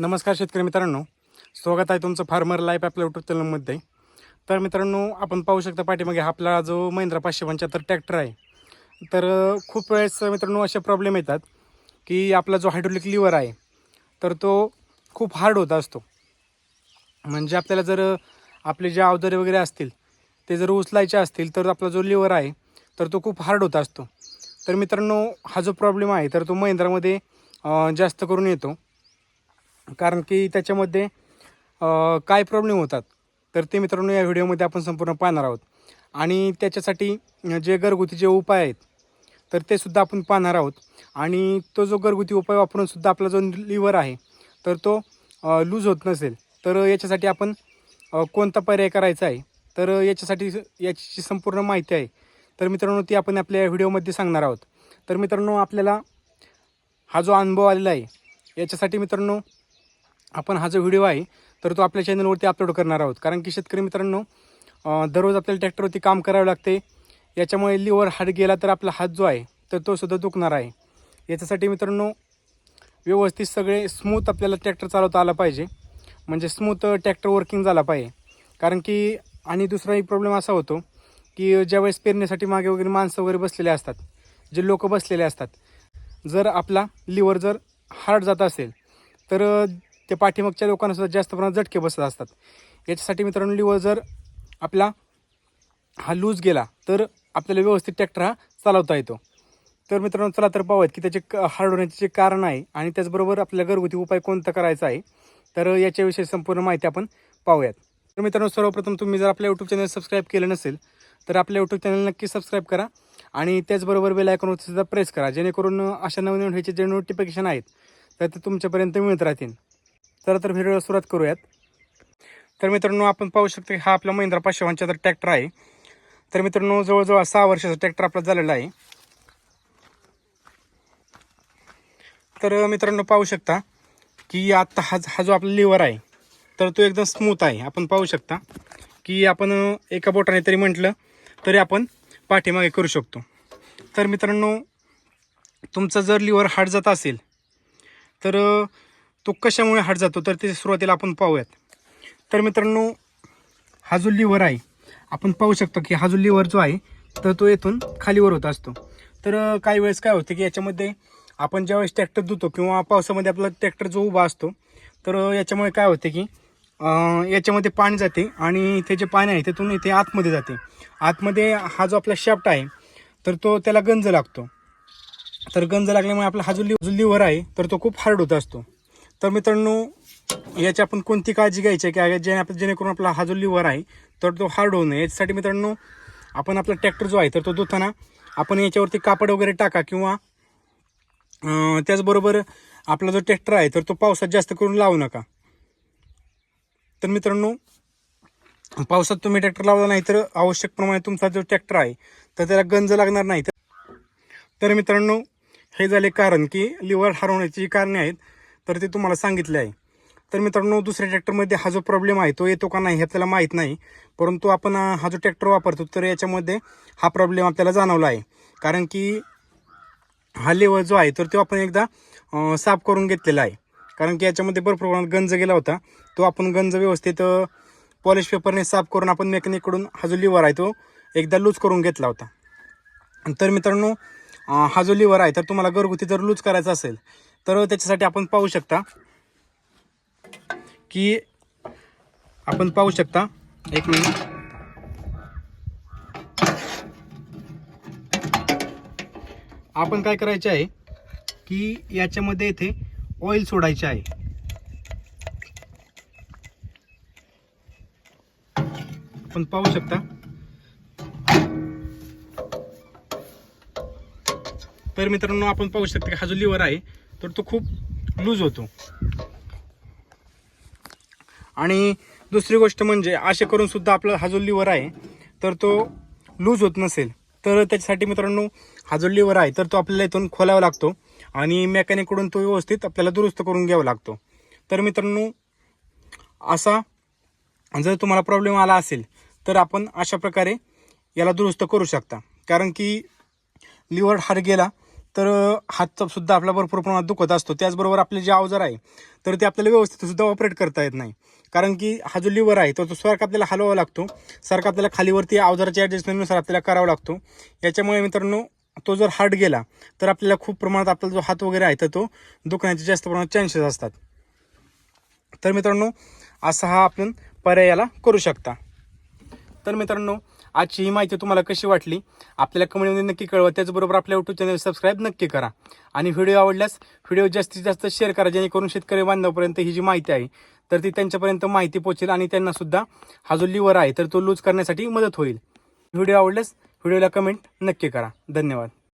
नमस्कार शेतकरी मित्रांनो. स्वागत आहे तुमचं फार्मर लाईफ आपल्या युट्यूब चॅनलमध्ये तर मित्रांनो आपण पाहू शकता पाठीमागे आपला जो महिंद्रा पाचशे पंच्याहत्तर ट्रॅक्टर आहे. तर खूप वेळेस मित्रांनो असे प्रॉब्लेम येतात की आपला जो हायड्रोलिक लिव्हर आहे तर तो खूप हार्ड होत असतो. म्हणजे आपल्याला जर आपले जे अवजारे वगैरे असतील ते जर उचलायचे असतील तर आपला जो लिव्हर आहे तर तो खूप हार्ड होत असतो. तर मित्रांनो हा जो प्रॉब्लेम आहे तर तो महिंद्रामध्ये जास्त करून येतो. कारण की त्याच्यामध्ये काय प्रॉब्लेम होतात तर ते मित्रांनो या व्हिडिओमध्ये आपण संपूर्ण पाहणार आहोत. आणि त्याच्यासाठी जे घरगुती जे उपाय आहेत तर ते सुद्धा आपण पाहणार आहोत. आणि तो जो घरगुती उपाय वापरून सुद्धा आपला जो लिव्हर आहे तर तो लूज होत नसेल तर याच्यासाठी आपण कोणता पर्याय करायचा आहे? तर याच्यासाठी याची संपूर्ण माहिती आहे. तर मित्रांनो ती आपण आपल्या व्हिडिओमध्ये सांगणार आहोत. तर मित्रांनो आपल्याला हा जो अनुभव आलेला आहे याच्यासाठी मित्रांनो आपण हा जो व्हिडिओ आहे तर तो आपल्या चॅनलवरती अपलोड करणार आहोत. कारण की शेतकरी मित्रांनो दररोज आपल्याला ट्रॅक्टरवरती काम करावे लागते. याच्यामुळे लिव्हर हात गेला तर आपला हात जो आहे तर तो सुद्धा दुखणार आहे. याच्यासाठी मित्रांनो व्यवस्थित सगळे स्मूथ आपल्याला ट्रॅक्टर चालवता आला पाहिजे. म्हणजे स्मूथ ट्रॅक्टर वर्किंग झाला पाहिजे. कारण की आणि दुसराही प्रॉब्लेम असा होतो की ज्यावेळेस पेरण्यासाठी मागे वगैरे माणसं वगैरे बसलेले असतात जे लोक बसलेले असतात जर आपला लिव्हर जर हार्ड जात असेल तर ते पाठीमागच्या लोकांना सुद्धा जास्त प्रमाणात झटके बसत असतात. याच्यासाठी मित्रांनो लिव्हर जर आपला हा लूज गेला तर आपल्याला व्यवस्थित ट्रॅक्टर हा चालवता येतो. तर मित्रांनो चला तर पाहूयात की त्याचे क- हार्ड होण्याचे जे कारण आहे आणि त्याचबरोबर आपल्याला घरगुती उपाय कोणता करायचा आहे तर याच्याविषयी संपूर्ण माहिती आपण पाहूयात. तर मित्रांनो सर्वप्रथम तुम्ही जर आपल्या यूट्यूब चॅनल सबस्क्राईब केलं नसेल तर आपल्या यूट्यूब चॅनल नक्की सबस्क्राईब करा आणि त्याचबरोबर बेल आयकॉनवरती सुद्धा प्रेस करा जेणेकरून अशा नवीन नवीन ह्याचे जे नोटिफिकेशन आहेत तर ते तुमच्यापर्यंत मिळत राहतील. चला तर व्हिडिओला सुरुवात करूयात. तर मित्रांनो आपण पाहू शकतो की हा आपला महिंद्रा पाचशे पंच्याहत्तर ट्रॅक्टर आहे. तर मित्रांनो जवळजवळ सहा वर्षाचा ट्रॅक्टर आपला झालेला आहे. तर मित्रांनो पाहू शकता की आत्ता हा हा जो आपला लिव्हर आहे तर तो एकदम स्मूथ आहे. आपण पाहू शकता की आपण एका बोटाने तरी म्हटलं तरी आपण पाठीमागे करू शकतो. तर मित्रांनो तुमचा जर लिव्हर हार्ड जात असेल तर तो कशामुळे हार्ड जातो? तर ते सुरुवातीला आपण पाहूयात. तर मित्रांनो हा जो लिव्हर आहे आपण पाहू शकतो की हा जो लिव्हर जो आहे तर तो येथून खालीवर होत असतो. तर काही वेळेस काय होतं की याच्यामध्ये आपण ज्यावेळेस ट्रॅक्टर धुतो किंवा पावसामध्ये आपला ट्रॅक्टर जो उभा असतो तर याच्यामुळे काय होते की याच्यामध्ये पाणी जाते आणि ते जे पाणी आहे तिथून इथे आतमध्ये जाते. आतमध्ये हा जो आपला शाफ्ट आहे तर तो त्याला गंज लागतो. तर गंज लागल्यामुळे आपला हा जो लिव्ह जो लिव्हर आहे तर तो खूप हार्ड होत असतो. तर मित्रांनो याची आपण कोणती काळजी घ्यायची आहे? की जेणे आपण जेणेकरून आपला हा जो लिव्हर आहे तर तो हार्ड होऊ नये. याच्यासाठी मित्रांनो आपण आपला ट्रॅक्टर जो आहे तर तो धुताना आपण याच्यावरती कापड वगैरे टाका किंवा त्याचबरोबर आपला जो ट्रॅक्टर आहे तर तो पावसात जास्त करून लावू नका. तर मित्रांनो पावसात तुम्ही ट्रॅक्टर लावला नाही तर आवश्यक प्रमाणे तुमचा जो ट्रॅक्टर आहे तर त्याला गंज लागणार नाही. तर तर मित्रांनो हे झाले कारण की लिव्हर हरवण्याची जी कारणे आहेत. तर ते तुम्हाला सांगितले आहे. तर मित्रांनो दुसऱ्या ट्रॅक्टरमध्ये हा जो प्रॉब्लेम आहे तो येतो का नाही हे आपल्याला माहीत नाही. परंतु आपण हा जो ट्रॅक्टर वापरतो तर याच्यामध्ये हा प्रॉब्लेम आपल्याला जाणवला आहे. कारण की हा लेवल जो आहे तर तो आपण एकदा साफ करून घेतलेला आहे. कारण की याच्यामध्ये भरपूर प्रमाणात गंज गेला होता. तो आपण गंज व्यवस्थित पॉलिश पेपरने साफ करून आपण मेकॅनिककडून हा जो लिव्हर आहे तो एकदा लूज करून घेतला होता. तर मित्रांनो हा जो लिव्हर आहे तर तुम्हाला घरगुती जर लूज करायचा असेल तर त्याच्यासाठी आपण पाहू शकता की आपण पाहू शकता एक मिनिट. आपण काय करायचे आहे की याच्यामध्ये इथे ऑइल सोडायचे आहे. आपण पाहू शकता. तर मित्रांनो आपण पाहू शकता की हा जो लिव्हर आहे तर तो खूप लूज होतो. आणि दुसरी गोष्ट म्हणजे असे करून सुद्धा आपला हा जो लिव्हर आहे तर तो लूज होत नसेल. तर त्याच्यासाठी मित्रांनो हा जो लिव्हर आहे तर तो आपल्याला इथून खोलावा लागतो आणि मेकॅनिककडून तो व्यवस्थित आपल्याला दुरुस्त करून घ्यावा लागतो. तर मित्रांनो असा जर तुम्हाला प्रॉब्लेम आला असेल तर आपण अशा प्रकारे याला दुरुस्त करू शकता. कारण की लिव्हर हार गेला तर हातसुद्धा आपला भरपूर प्रमाणात दुखत असतो. त्याचबरोबर आपले जे अवजार आहे तर ते आपल्याला व्यवस्थितसुद्धा ऑपरेट करता येत नाही. कारण की हा जो लिव्हर आहे तो तो सारखा आपल्याला हलवावा लागतो. सारखा आपल्याला खालीवरती अवजाराच्या ॲडजस्टमेंटनुसार आपल्याला करावा लागतो. याच्यामुळे मित्रांनो तो जर हार्ड गेला तर आपल्याला खूप प्रमाणात आपला जो हात वगैरे आहे तर तो दुखण्याचे जास्त प्रमाणात चान्सेस असतात. तर मित्रांनो असा हा आपण पर्यायाला करू शकता. तर मित्रांनो आजची ही माहिती तुम्हाला कशी वाटली? आपल्याला कमेंटमध्ये नक्की कळवा. त्याचबरोबर आपल्या यूट्यूब चॅनल सबस्क्राईब नक्की करा. आणि व्हिडिओ आवडल्यास व्हिडिओ जास्तीत जास्त शेअर करा जेणेकरून शेतकरी बांधवापर्यंत ही जी माहिती आहे तर ती त्यांच्यापर्यंत माहिती पोहोचेल आणि त्यांना सुद्धा हा जो लिव्हर आहे तर तो लूज करण्यासाठी मदत होईल. व्हिडिओ आवडल्यास व्हिडिओला कमेंट नक्की करा. धन्यवाद.